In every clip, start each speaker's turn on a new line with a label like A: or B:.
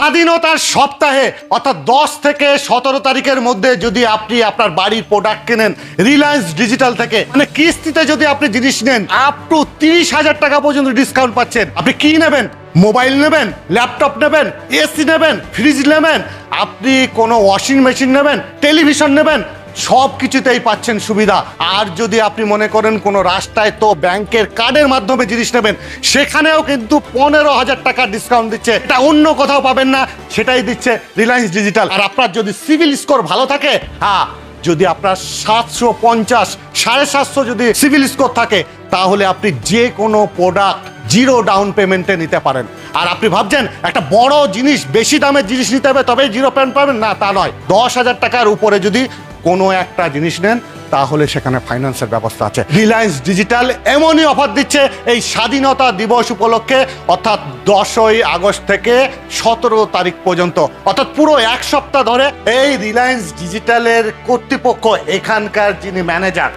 A: স্বাধীনতার সপ্তাহে, অর্থাৎ দশ থেকে সতেরো তারিখের মধ্যে যদি আপনি আপনার বাড়ির প্রোডাক্ট কেনেন রিলায়েন্স ডিজিটাল থেকে মানে কিস্তিতে যদি আপনি জিনিস নেন আপ টু তিরিশ হাজার টাকা পর্যন্ত ডিসকাউন্ট পাচ্ছেন। আপনি কি নেবেন? মোবাইল নেবেন ল্যাপটপ নেবেন এসি নেবেন ফ্রিজ নেবেন, আপনি কোনো ওয়াশিং মেশিন নেবেন টেলিভিশন নেবেন সব কিছুতেই পাচ্ছেন সুবিধা। আর যদি আপনি মনে করেন কোনো রাস্তায় তো ব্যাংকের কার্ডের মাধ্যমে জিনিস নেবেন, সেখানেও কিন্তু পনেরো হাজার টাকা ডিসকাউন্ট দিচ্ছে। এটা অন্য কোথাও পাবেন না, সেটাই দিচ্ছে রিলায়েন্স ডিজিটাল আর আপনার যদি সিভিল স্কোর ভালো থাকে হ্যাঁ যদি আপনার সাতশো পঞ্চাশ, সাড়ে সাতশো যদি সিভিল স্কোর থাকে, তাহলে আপনি যে কোনো প্রোডাক্ট জিরো ডাউন পেমেন্টে নিতে পারেন। আর আপনি ভাবছেন, একটা বড় জিনিস, বেশি দামের জিনিস নিতে হবে, তবেই জিরো পেমেন্ট পাবেন? না, তা নয়। দশ হাজার টাকার উপরে যদি কোনো একটা জিনিস নেন, তাহলে সেখানে ফাইন্যান্সের ব্যবস্থা আছে। রিলায়েন্স ডিজিটাল এমনই অফার দিচ্ছে, এই স্বাধীনতা দিবস উপলক্ষে, অর্থাৎ দশই আগস্ট থেকে সতেরো তারিখ পর্যন্ত, অর্থাৎ পুরো এক সপ্তাহ ধরে, এই রিলায়েন্স ডিজিটালের কর্তৃপক্ষ, এখানকার যিনি ম্যানেজার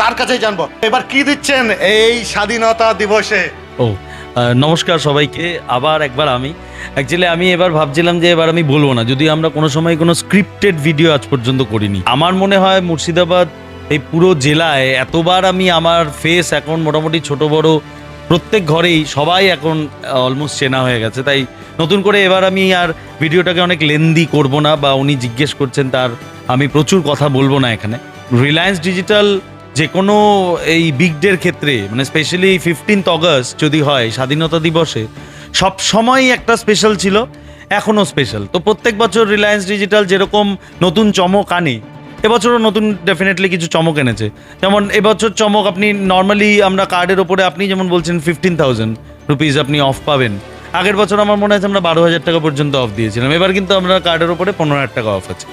A: তার কাছেই জানব। এবার কি দিচ্ছেন এই স্বাধীনতা দিবসে?
B: ও নমস্কার সবাইকে। আবার একবার আমি। অ্যাকচুয়ালি আমি এবার ভাবছিলাম যে এবার আমি বলব না। যদি আমরা কোনো সময় কোনো স্ক্রিপ্টেড ভিডিও আজ পর্যন্ত করিনি। আমার মনে হয় মুর্শিদাবাদ এই পুরো জেলায় এতবার আমি আমার ফেস এখন মোটামুটি ছোট, বড় প্রত্যেক ঘরেই সবাই এখন অলমোস্ট চেনা হয়ে গেছে। তাই নতুন করে এবার আমি আর ভিডিওটাকে অনেক লেন্দি করব না বা উনি জিজ্ঞেস করছেন তার আমি প্রচুর কথা বলব না এখানে। রিলায়েন্স ডিজিটাল যে কোনো এই বিগ ডের ক্ষেত্রে মানে স্পেশালি ফিফটিন্থ অগস্ট যদি হয়, স্বাধীনতা দিবসে, সব সময় একটা স্পেশাল ছিল এখনও স্পেশাল তো প্রত্যেক বছর রিলায়েন্স ডিজিটাল যেরকম নতুন চমক আনে, এবছরও নতুন ডেফিনেটলি কিছু চমক এনেছে। যেমন এবছর চমক আপনি নর্মালি আমরা কার্ডের ওপরে আপনি যেমন বলছেন ফিফটিন থাউজেন্ড রুপিস আপনি অফ পাবেন। আগের বছর আমার মনে আছে আমরা বারো হাজার টাকা পর্যন্ত অফ দিয়েছিলাম। এবার কিন্তু আমরা কার্ডের ওপরে পনেরো হাজার টাকা অফ আছে।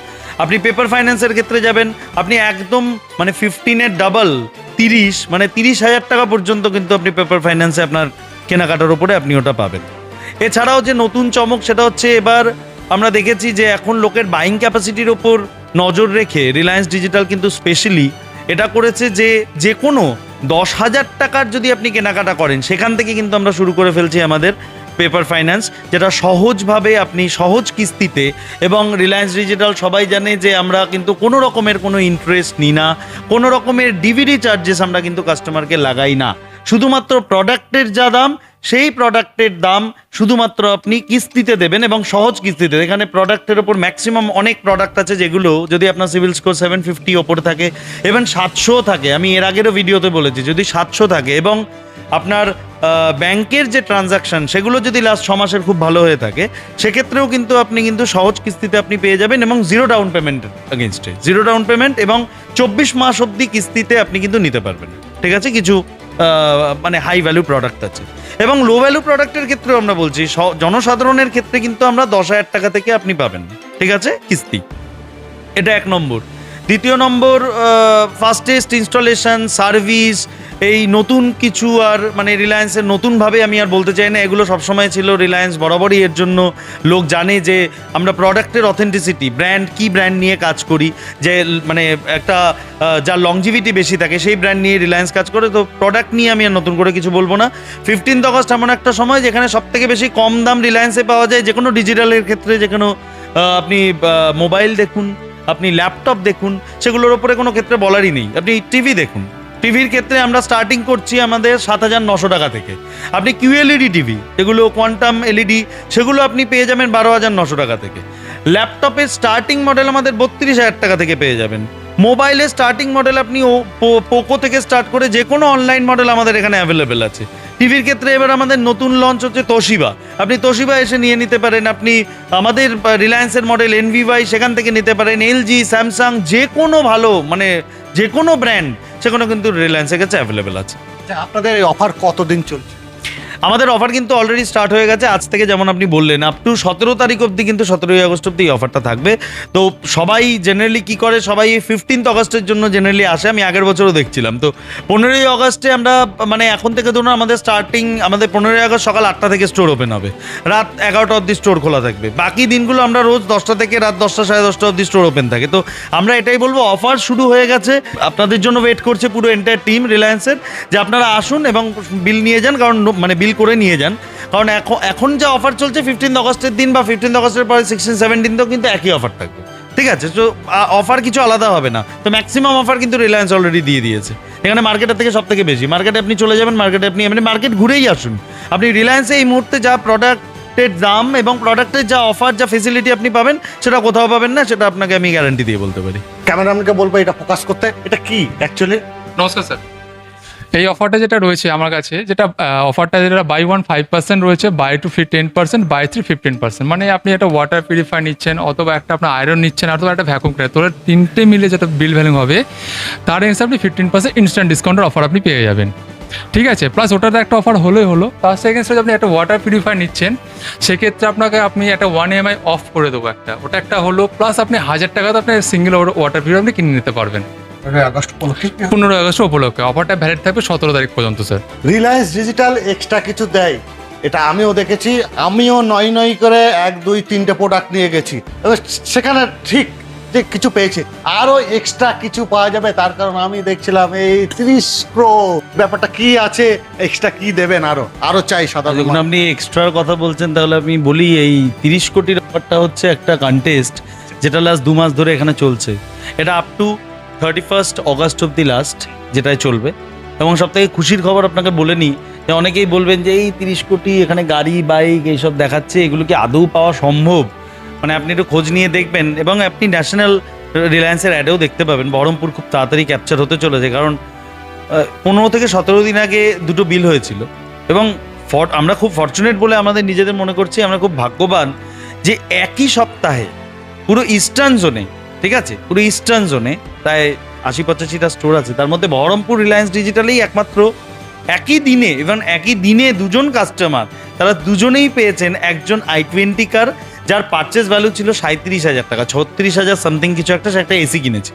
B: আপনি পেপার ফাইন্যান্সের ক্ষেত্রে যাবেন, আপনি একদম মানে ফিফটিনের ডাবল তিরিশ মানে তিরিশ হাজার টাকা পর্যন্ত কিন্তু আপনি পেপার ফাইন্যান্সে আপনার কেনাকাটার ওপরে আপনি ওটা পাবেন। এছাড়াও যে নতুন চমক সেটা হচ্ছে এবার আমরা দেখেছি যে এখন লোকের বাইং ক্যাপাসিটির ওপর নজর রেখে রিলায়েন্স ডিজিটাল কিন্তু স্পেশালি এটা করেছে যে যে কোনো দশ হাজার টাকার যদি আপনি কেনাকাটা করেন, সেখান থেকে কিন্তু আমরা শুরু করে ফেলছি আমাদের পেপার ফাইন্যান্স, যেটা সহজভাবে আপনি সহজ কিস্তিতে এবং রিলায়েন্স ডিজিটাল সবাই জানে যে আমরা কিন্তু কোনো রকমের কোনো ইন্টারেস্ট নিই না, কোনো রকমের ডিভিডি চার্জেস আমরা কিন্তু কাস্টমারকে লাগাই না। শুধুমাত্র প্রোডাক্টের যা দাম সেই প্রোডাক্টের দাম শুধুমাত্র আপনি কিস্তিতে দেবেন এবং সহজ কিস্তিতে এখানে প্রোডাক্টের ওপর ম্যাক্সিমাম অনেক প্রোডাক্ট আছে যেগুলো যদি আপনার সিভিল স্কোর সেভেন ফিফটি ওপরে থাকে এবং সাতশো থাকে। আমি এর আগেরও ভিডিওতে বলেছি, যদি সাতশো থাকে এবং আপনার ব্যাংকের যে ট্রানজাকশন সেগুলো যদি লাস্ট ছ মাসের খুব ভালো হয়ে থাকে, সেক্ষেত্রেও কিন্তু আপনি কিন্তু সহজ কিস্তিতে আপনি পেয়ে যাবেন এবং জিরো ডাউন পেমেন্ট এগেনস্টে জিরো ডাউন পেমেন্ট এবং চব্বিশ মাস অবধি কিস্তিতে আপনি কিন্তু নিতে পারবেন। ঠিক আছে? কিছু মানে হাই ভ্যালু প্রোডাক্ট আছে। এবং লো ভ্যালু প্রোডাক্টের ক্ষেত্রেও আমরা বলছি জনসাধারণের ক্ষেত্রে কিন্তু আমরা দশ হাজার টাকা থেকে আপনি পাবেন। ঠিক আছে? কিস্তি। এটা এক নম্বর। দ্বিতীয় নম্বর ফাস্টেস্ট ইনস্টলেশন সার্ভিস এই নতুন কিছু আর মানে রিলায়েন্সের নতুনভাবে আমি আর বলতে চাই না। এগুলো সবসময় ছিল রিলায়েন্স বরাবরই। এর জন্য লোক জানে যে আমরা প্রোডাক্টের অথেন্টিসিটি ব্র্যান্ড কি ব্র্যান্ড নিয়ে কাজ করি, যে মানে একটা যার লংজিভিটি বেশি থাকে, সেই ব্র্যান্ড নিয়ে রিলায়েন্স কাজ করে। তো প্রোডাক্ট নিয়ে আমি আর নতুন করে কিছু বলব না। ফিফটিন্থ অগস্ট এমন একটা সময় যেখানে সব থেকে বেশি কম দাম রিলায়েন্সে পাওয়া যায়। যে কোনো ডিজিটালের ক্ষেত্রে যে কোনো আপনি মোবাইল দেখুন, আপনি ল্যাপটপ দেখুন, সেগুলোর ওপরে কোনো ক্ষেত্রে বলারই নেই। আপনি টিভি দেখুন। টিভির ক্ষেত্রে আমরা স্টার্টিং করছি আমাদের সাত হাজার নশো টাকা থেকে। আপনি কিউএলইডি টিভি যেগুলো কোয়ান্টাম এলইডি সেগুলো আপনি পেয়ে যাবেন বারো হাজার নশো টাকা থেকে। ল্যাপটপের স্টার্টিং মডেল আমাদের বত্রিশ হাজার টাকা থেকে পেয়ে যাবেন। মোবাইলের স্টার্টিং মডেল আপনি ও পোকো থেকে স্টার্ট করে যে কোনো অনলাইন মডেল আমাদের এখানে অ্যাভেলেবেল আছে। টিভির ক্ষেত্রে এবার আমাদের নতুন লঞ্চ হচ্ছে তোশিবা আপনি তোশিবা এসে নিয়ে নিতে পারেন, আপনি আমাদের রিলায়েন্সের মডেল এনভিওয়াই সেখান থেকে নিতে পারেন এলজি স্যামসাং যে কোনো ভালো মানে যে কোনো ব্র্যান্ড সেখানে কিন্তু রিলায়েন্সের কাছে অ্যাভেলেবেল আছে।
A: আপনাদের এই অফার কতদিন চলছে?
B: আমাদের অফার কিন্তু অলরেডি স্টার্ট হয়ে গেছে। আজ থেকে যেমন আপনি বললেন আপ টু সতেরো তারিখ অবধি কিন্তু সতেরোই আগস্ট অবধি এই অফারটা থাকবে। তো সবাই জেনারেলি কি করে? সবাই ফিফটিন্থ অগস্টের জন্য জেনারেলি আসে। আমি আগের বছরও দেখছিলাম। তো পনেরোই আগস্টে আমরা মানে এখন থেকে ধরুন আমাদের স্টার্টিং আমাদের পনেরোই আগস্ট সকাল আটটা থেকে স্টোর ওপেন হবে। রাত এগারোটা অবধি স্টোর খোলা থাকবে। বাকি দিনগুলো আমরা রোজ দশটা থেকে রাত দশটা সাড়ে দশটা অবধি স্টোর ওপেন থাকে। তো আমরা এটাই বলব অফার শুরু হয়ে গেছে। আপনাদের জন্য ওয়েট করছে পুরো এন্টায়ার টিম রিলায়েন্সের যে আপনারা আসুন এবং বিল নিয়ে যান, কারণ মানে বিল করে নিয়ে যান। কারণ এখন এখন যা অফার চলছে ফিফটিন অগস্টের দিন বা ফিফটিন অগস্টের পরে সিক্সটিন সেভেন্টিনতেও কিন্তু একই অফার থাকবে। ঠিক আছে? তো অফার কিছু আলাদা হবে না। তো ম্যাক্সিমাম অফার কিন্তু রিলায়েন্স অলরেডি দিয়ে দিয়েছে। এখানে মার্কেটের থেকে সব থেকে বেশি মার্কেটে আপনি চলে যাবেন মার্কেটে আপনি এমনি মার্কেট ঘুরেই আসুন। আপনি রিলায়েন্সে এই মুহূর্তে যা প্রোডাক্টের দাম এবং প্রোডাক্টের যা অফার যা ফেসিলিটি আপনি পাবেন সেটা কোথাও পাবেন না সেটা আপনাকে আমি গ্যারান্টি দিয়ে বলতে পারি।
A: ক্যামেরাম্যানকে বলব এটা ফোকাস করতে। এটা কি অ্যাকচুয়ালি
C: নমস্কার স্যার এই অফারটা যেটা রয়েছে আমার কাছে, যেটা অফারটা যেটা বাই ওয়ান ফাইভ পার্সেন্ট রয়েছে বাই টু ফি ten percent buy three fifteen percent মানে আপনি একটা ওয়াটার পিউরিফায়ার নিচ্ছেন অথবা একটা আপনার আয়রন নিচ্ছেন অথবা একটা ভ্যাকুম ক্লিনার তোর তিনটে মিলে যেটা বিল ভ্যালু হবে, তার হিসাবে আপনি ফিফটিন পার্সেন্ট ইনস্ট্যান্ট ডিসকাউন্টের অফার আপনি পেয়ে যাবেন। ঠিক আছে? প্লাস ওটাতে একটা অফার হলোই হলো। তার সেকেন্ড আপনি একটা ওয়াটার পিউরিফায়ার নিচ্ছেন, সেক্ষেত্রে আপনাকে আপনি একটা ওয়ান এমআই অফ করে দেবো একটা। ওটা একটা হলো প্লাস আপনি হাজার টাকাতে আপনি সিঙ্গেল ওয়াটার পিউরিফায়ার আপনি কিনে নিতে পারবেন।
A: আগস্ট উপলক্ষে।
C: পনেরোই আগস্ট উপলক্ষে। অফারটা ভ্যালিড থাকবে সতেরো তারিখ পর্যন্ত স্যার
A: রিলায়েন্স ডিজিটাল এক্সট্রা কিছু দেয়। এটা আমিও দেখেছি। আমিও নয় নয় করে এক দুই তিনটে প্রোডাক্ট নিয়ে গেছি। এবার সেখানে ঠিক যে কিছু পেয়েছি। আরও এক্সট্রা কিছু পাওয়া যাবে। তার কারণ আমি দেখছিলাম এই তিরিশ প্রো ব্যাপারটা কি আছে এক্সট্রা কি দেবেন আরও আরও চাই সাধারণ
B: যখন আপনি এক্সট্রার কথা বলছেন তাহলে আমি বলি এই তিরিশ কোটির ব্যাপারটা হচ্ছে একটা কন্টেস্ট যেটা লাস্ট দু মাস ধরে এখানে চলছে। এটা up to thirty first August of the last যেটাই চলবে। এবং সব থেকে খুশির খবর আপনাকে বলে নিই যে অনেকেই বলবেন যে, এই তিরিশ কোটি এখানে গাড়ি বাইক এইসব দেখাচ্ছে, এগুলো কি আদৌ পাওয়া সম্ভব? মানে আপনি একটু খোঁজ নিয়ে দেখবেন এবং আপনি ন্যাশনাল রিলায়েন্সের অ্যাডেও দেখতে পাবেন। বহরমপুর খুব তাড়াতাড়ি ক্যাপচার হতে চলেছে, কারণ পনেরো থেকে সতেরো দিন আগে দুটো বিল হয়েছিল। এবং ফর আমরা খুব ফর্চুনেট বলে আমাদের নিজেদের মনে করছি, আমরা খুব ভাগ্যবান যে একই সপ্তাহে পুরো ইস্টার্ন জোনে ঠিক আছে? পুরো ইস্টার্ন জোনে প্রায় আশি পঁচাশিটা স্টোর আছে। তার মধ্যে বহরমপুর রিলায়েন্স ডিজিটালেই একমাত্র একই দিনে এবং একই দিনে দুজন কাস্টমার তারা দুজনেই পেয়েছেন একজন আই টোয়েন্টি কার যার পারচেস ভ্যালু ছিল সাঁত্রিশ হাজার টাকা, ছত্রিশ হাজার সামথিং কিছু একটা, সে একটা এসি কিনেছে।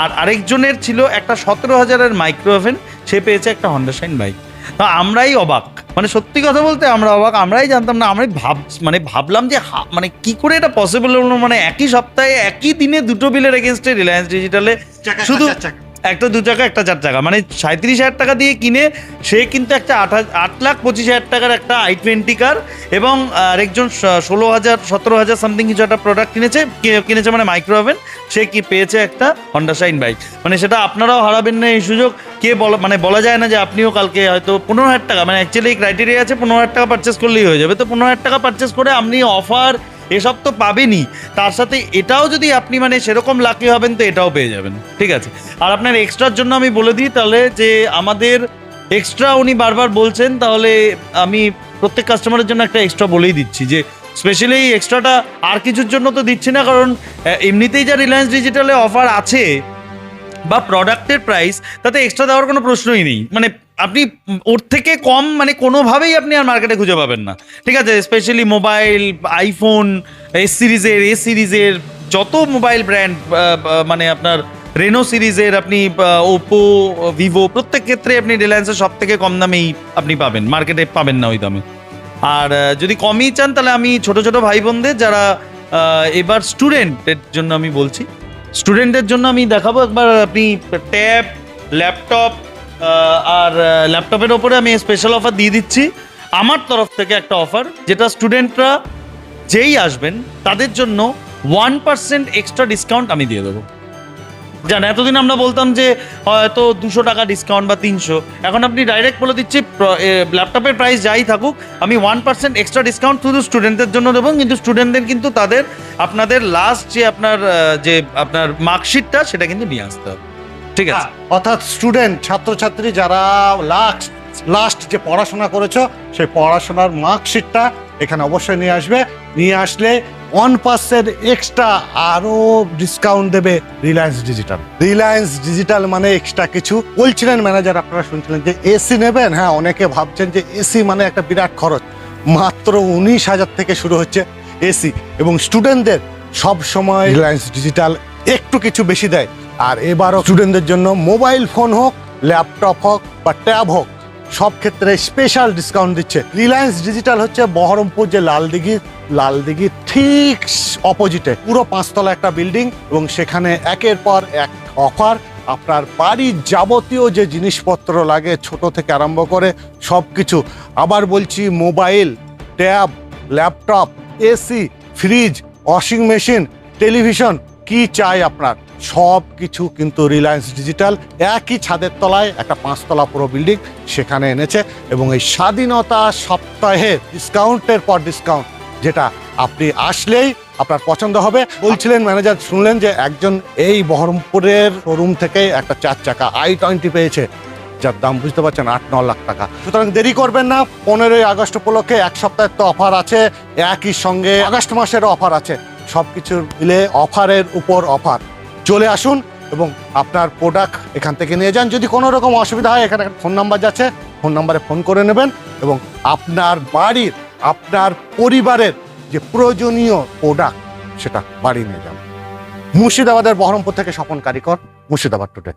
B: আর আরেকজনের ছিল একটা সতেরো হাজারের মাইক্রো ওভেন সে পেয়েছে একটা হন্ডা বাইক তো আমরাই অবাক। মানে সত্যি কথা বলতে আমরা অবাক আমরাই জানতাম না আমরাই ভাব মানে ভাবলাম যে মানে কি করে এটা পসিবল হলো মানে একই সপ্তাহে একই দিনে দুটো বিলের এগেনস্টে রিলায়েন্স ডিজিটালে শুধু। একটা দু চাকা একটা চার চাকা মানে সাঁত্রিশ হাজার টাকা দিয়ে কিনে সে কিন্তু একটা আট আট লাখ পঁচিশ হাজার টাকার একটা আই টোয়েন্টি কার এবং আরেকজন ষোলো হাজার, সতেরো হাজার সামথিং কিছু একটা প্রোডাক্ট কিনেছে কিনেছে মানে মাইক্রো ওভেন সে কি পেয়েছে একটা হন্ডা শাইন বাইক মানে সেটা আপনারাও হারাবেন না এই সুযোগ। কে বলা মানে বলা যায় না যে আপনিও কালকে হয়তো পনেরো হাজার টাকা মানে অ্যাকচুয়ালি ক্রাইটেরিয়া আছে, পনেরো হাজার টাকা পারচেস করলেই হয়ে যাবে। তো পনেরো হাজার টাকা পারচেস করে আপনি অফার এসব তো পাবেনই তার সাথে এটাও যদি আপনি মানে সেরকম লাকি হবেন, তো এটাও পেয়ে যাবেন। ঠিক আছে? আর আপনার এক্সট্রার জন্য আমি বলে দিই তাহলে যে আমাদের এক্সট্রা উনি বারবার বলছেন, তাহলে আমি প্রত্যেক কাস্টমারের জন্য একটা এক্সট্রা বলেই দিচ্ছি যে স্পেশালি এই এক্সট্রাটা আর কিছুর জন্য তো দিচ্ছি না, কারণ এমনিতেই যা রিলায়েন্স ডিজিটালে অফার আছে, বা প্রোডাক্টের প্রাইস তাতে এক্সট্রা দেওয়ার কোনো প্রশ্নই নেই। মানে আপনি ওর থেকে কম মানে কোনোভাবেই আপনি আর মার্কেটে খুঁজে পাবেন না। ঠিক আছে? স্পেশালি মোবাইল আইফোন এস সিরিজের এ সিরিজের যত মোবাইল ব্র্যান্ড মানে আপনার রেনো সিরিজের আপনি ওপো ভিভো প্রত্যেক ক্ষেত্রে আপনি রিলায়েন্সের সব থেকে কম দামেই আপনি পাবেন। মার্কেটে পাবেন না ওই দামে। আর যদি কমই চান, তাহলে আমি ছোট ছোট ভাই বোনদের যারা এবার স্টুডেন্টের জন্য আমি বলছি স্টুডেন্টের জন্য আমি দেখাবো। একবার আপনি ট্যাব ল্যাপটপ আর ল্যাপটপের ওপরে আমি স্পেশাল অফার দিয়ে দিচ্ছি। আমার তরফ থেকে একটা অফার যেটা স্টুডেন্টরা যেই আসবেন, তাদের জন্য ওয়ান পার্সেন্ট এক্সট্রা ডিসকাউন্ট আমি দিয়ে দেবো। জান, এতদিন আমরা বলতাম যে, হয়তো দুশো টাকা ডিসকাউন্ট বা তিনশো। এখন আপনি ডাইরেক্ট বলে দিচ্ছি ল্যাপটপের প্রাইস যাই থাকুক, আমি ওয়ান পার্সেন্ট এক্সট্রা ডিসকাউন্ট শুধু স্টুডেন্টদের জন্য দেবো, কিন্তু স্টুডেন্টদের কিন্তু তাদের, আপনাদের লাস্ট যে আপনার যে আপনার মার্কশিটটা সেটা কিন্তু নিয়ে আসতে হবে। ঠিক আছে।
A: অর্থাৎ স্টুডেন্ট ছাত্রছাত্রী যারা লাস্ট লাস্ট যে পড়াশোনা করেছ সেই পড়াশোনার মার্কশিটটা এখানে অবশ্যই নিয়ে আসবে। নিয়ে আসলে ওয়ান পার্সেন্ট এক্সট্রা আরও ডিসকাউন্ট দেবে রিলায়েন্স ডিজিটাল রিলায়েন্স ডিজিটাল মানে এক্সট্রা কিছু। বলছিলেন ম্যানেজার আপনারা শুনছিলেন যে এসি নেবেন? হ্যাঁ অনেকে ভাবছেন যে এসি মানে একটা বিরাট খরচ। মাত্র উনিশ হাজার থেকে শুরু হচ্ছে এসি এবং স্টুডেন্টদের সব সময় রিলায়েন্স ডিজিটাল একটু কিছু বেশি দেয়। আর এবারও স্টুডেন্টদের জন্য মোবাইল ফোন হোক ল্যাপটপ হোক বা ট্যাব হোক, সব ক্ষেত্রে স্পেশাল ডিসকাউন্ট দিচ্ছে। রিলায়েন্স ডিজিটাল হচ্ছে বহরমপুর যে লালদিঘি লালদিঘি ঠিক অপোজিটে পুরো পাঁচতলা একটা বিল্ডিং এবং সেখানে একের পর এক অফার আপনার বাড়ির যাবতীয় যে জিনিসপত্র লাগে, ছোট থেকে আরম্ভ করে সব কিছু আবার বলছি mobile tab laptop AC fridge washing machine television কি চাই আপনার? সব কিছু কিন্তু রিলায়েন্স ডিজিটাল একই ছাদের তলায় একটা পাঁচতলা পুরো বিল্ডিং সেখানে এনেছে এবং এই স্বাধীনতা সপ্তাহে ডিসকাউন্টের পর ডিসকাউন্ট যেটা আপনি আসলেই আপনার পছন্দ হবে। বলছিলেন ম্যানেজার শুনলেন যে একজন এই বহরমপুরের শোরুম থেকে একটা চার চাকা আই টোয়েন্টি পেয়েছে, যার দাম বুঝতে পারছেন আট ন লাখ টাকা। সুতরাং দেরি করবেন না, পনেরোই আগস্ট উপলক্ষে এক সপ্তাহের তো অফার আছে, একই সঙ্গে আগস্ট মাসের অফার আছে। সব কিছু মিলে অফারের উপর অফার চলে আসুন এবং আপনার প্রোডাক্ট এখান থেকে নিয়ে যান। যদি কোনো রকম অসুবিধা হয়, এখানে ফোন নাম্বার যাচ্ছে ফোন নাম্বারে ফোন করে নেবেন এবং আপনার বাড়ির, আপনার পরিবারের যে প্রয়োজনীয় প্রোডাক্ট সেটা বাড়ি নিয়ে যান। মুর্শিদাবাদের বহরমপুর থেকে স্বপন কারিকর, মুর্শিদাবাদ টুডে